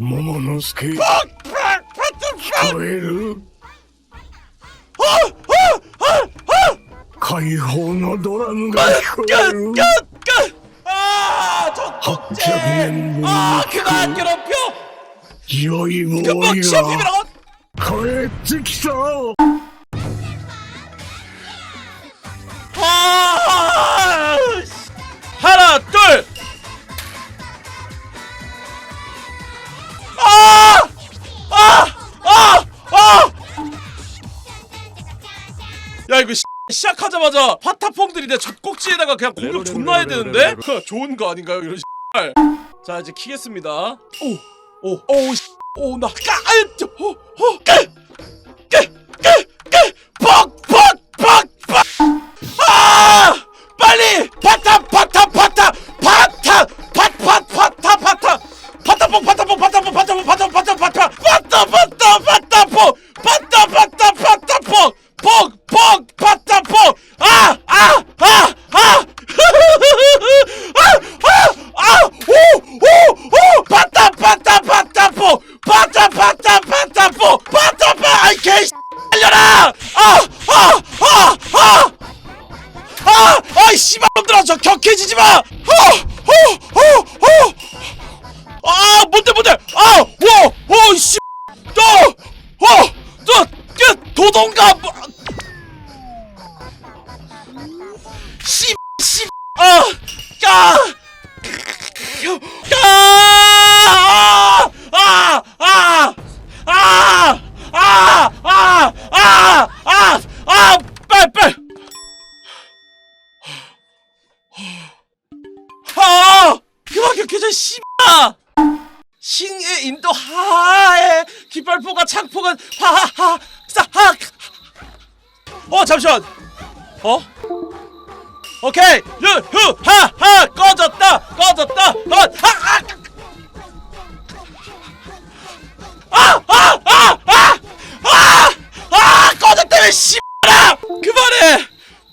桃之助聞こえる。解放のドラムが聞こえる。い棒は帰って。きた 시작하자마자 파타퐁들이 내 젖꼭지에다가 그냥 공격 존나 해야 되는데? 좋은 거 아닌가요, 이런 씨. 자, 이제 키겠습니다. 오, 오, 오, 씨. 오, 나, 까, 아, 저, 어, 어, 까, 까, 까, 까, 퍽, 퍽, 퍽, 아 뭔데 뭔데! 아! 도동가! 뭐- 씨! 씨! 아! 까! 까! 인도 하에 깃발포가 창포가 하하하 싸하 어 잠시만 어? 오케이 유후 하하 꺼졌다 꺼졌다 아! 아!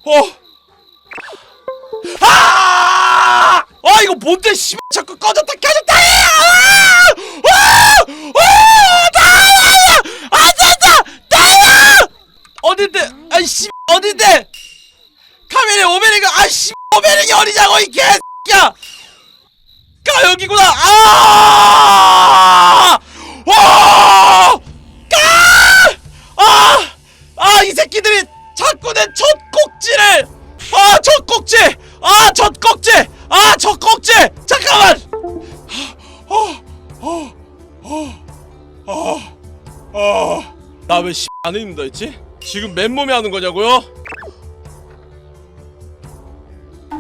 어 아! 아 이거 뭔데 씨 자꾸 꺼졌다 켜졌다 해! 아! 아! 아! 나와! 안 된다! 나와! 어딘데? 아이씨 어딘데? 카메라에 오메리가 아이씨 오메리이 어디냐고 이 개새끼야! 까 여기구나! 아! 와! 까! 아! 아, 이 새끼들이 자꾸 내 젖꼭지를! 아, 젖꼭지! 아, 젖꼭지! 아, 젖꼭지! 잠깐만! 어, 어, 어, 어, 어. 나왜 씨, 안 입는다 했지? 지금 맨몸에 하는 거냐고요?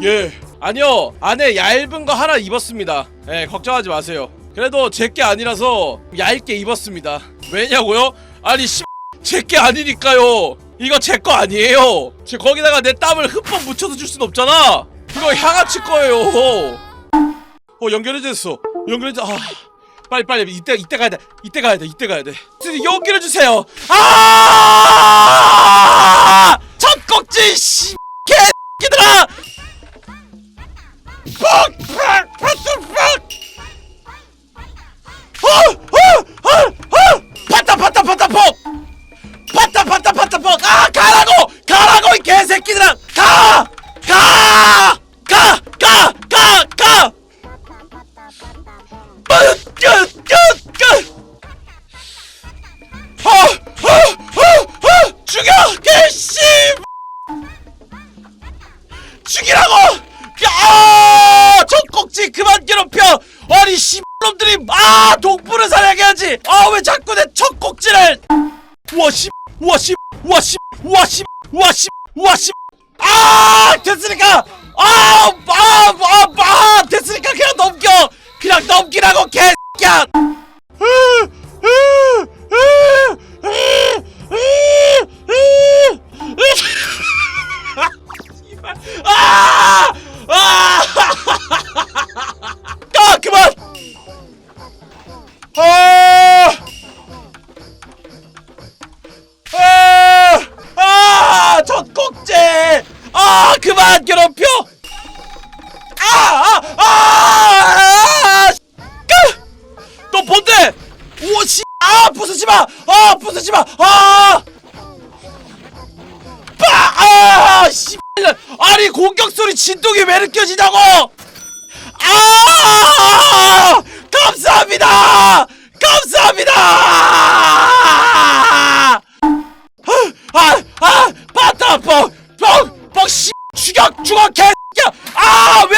예. 아니요. 안에 얇은 거 하나 입었습니다. 예, 걱정하지 마세요. 그래도 제게 아니라서 얇게 입었습니다. 왜냐고요? 아니 씨 제게 아니니까요. 이거 제 거 아니에요. 제 거기다가 내 땀을 흠뻑 묻혀서 줄 순 없잖아. 이거 향아치 거예요. 어 연결해졌어. 연결해져. 아 빨리 빨리 이때 이때 가야 돼. 이때 가야 돼. 이때 가야 돼. 연결해 주세요. 아! 첫 꼭지 씨 개새끼들아. 퍽! 아 동물을 사냥해 야지! 아 왜 자꾸 내첫 꼭지를! 우와 씨! 우와 씨! 우와 씨! 우와 씨! 우와 씨! 우와 씨! 아 됐으니까! 아! 아! 아! 아! 됐으니까 그냥 넘겨! 그냥 넘기라고 개새끼야! 그만 괴롭혀! 아! 아! 아! 아! 까! 너 뭔데? 오 씨 아 부수지 마! 아 부수지 마! 아! 빠! 아! 씨 아니 공격 소리 진동이 왜 느껴지냐고! 아! 감사합니다! 감사합니다! 아! 아! 바타 뻥! 뻥! 뻥! 씨! 죽여! 죽어! 개새끼야! 아! 왜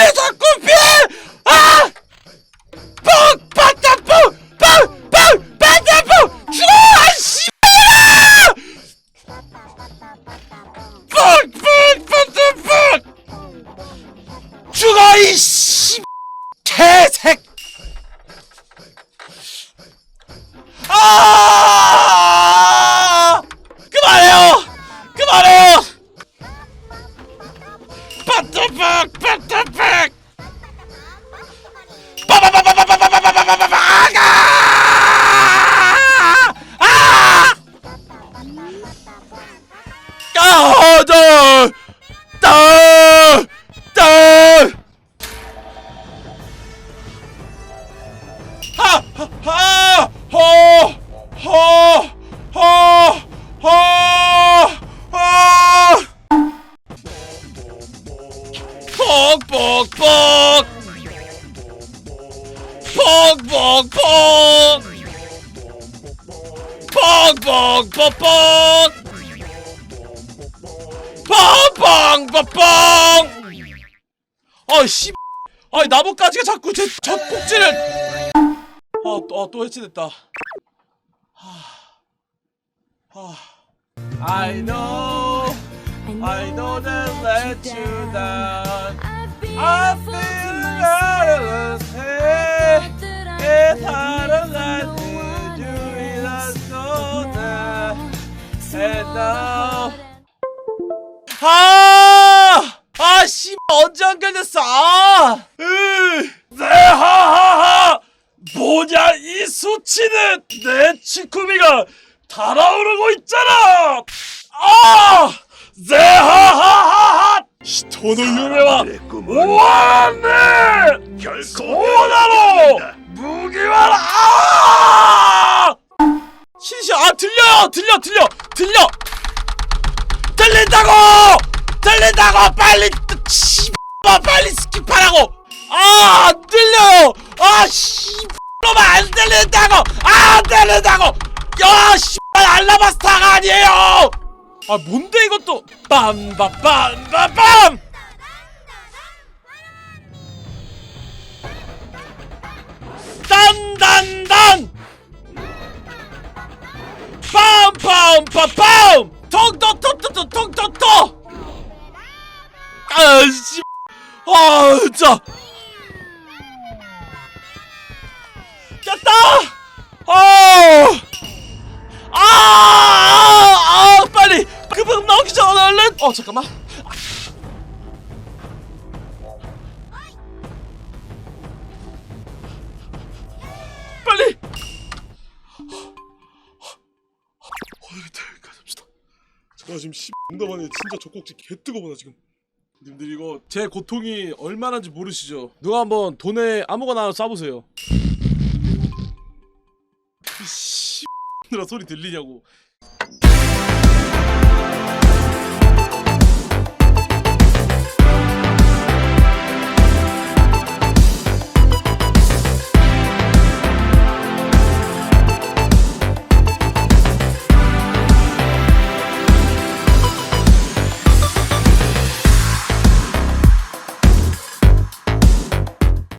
뻑뻑뻑! 뻑뻑뻑뻑! 뻥뻥뻥뻥! 아씨, 아니 나뭇가지가 자꾸 제 젖꼭지를. 아, 또, 아, 또 해치됐다. 하, 하. I know, I know that let you down. 언제 연결됐어? 아! 으, 네, 하하하! 뭐냐, 이 수치는 내 치쿠미가 달아오르고 있잖아! 아! 네, 하하하하! 히토노 유메와 오와네! 소나로! 무기와라! 아! 신시, 아, 들려요! 들려, 들려! 들려! 들린다고! 들린다고! 빨리 씨발 빨리 스킵하라고! 아, 안 들려요! 아, 씨발로만 안 들린다고! 아, 안 들린다고! 야, 씨발 알라바스타가 아니에요! 아, 뭔데 이것도? 빰바빰바빰! 딴딴딴! 빰빰빰빰! 텅텅텅텅텅텅텅! 아씨, 아 진짜. 깼다! 아, 아, 아, 아, 빨리 급급 나오기 전에 얼른. 어 잠깐만. 빨리. 어. 제가 지금 씨 아니에 진짜 젖꼭지 개 뜨거워 나 지금. 님들 이거 제 고통이 얼마나인지 모르시죠? 누가 한번 돈에 아무거나 쏴보세요. 이 씨, 라 소리 들리냐고.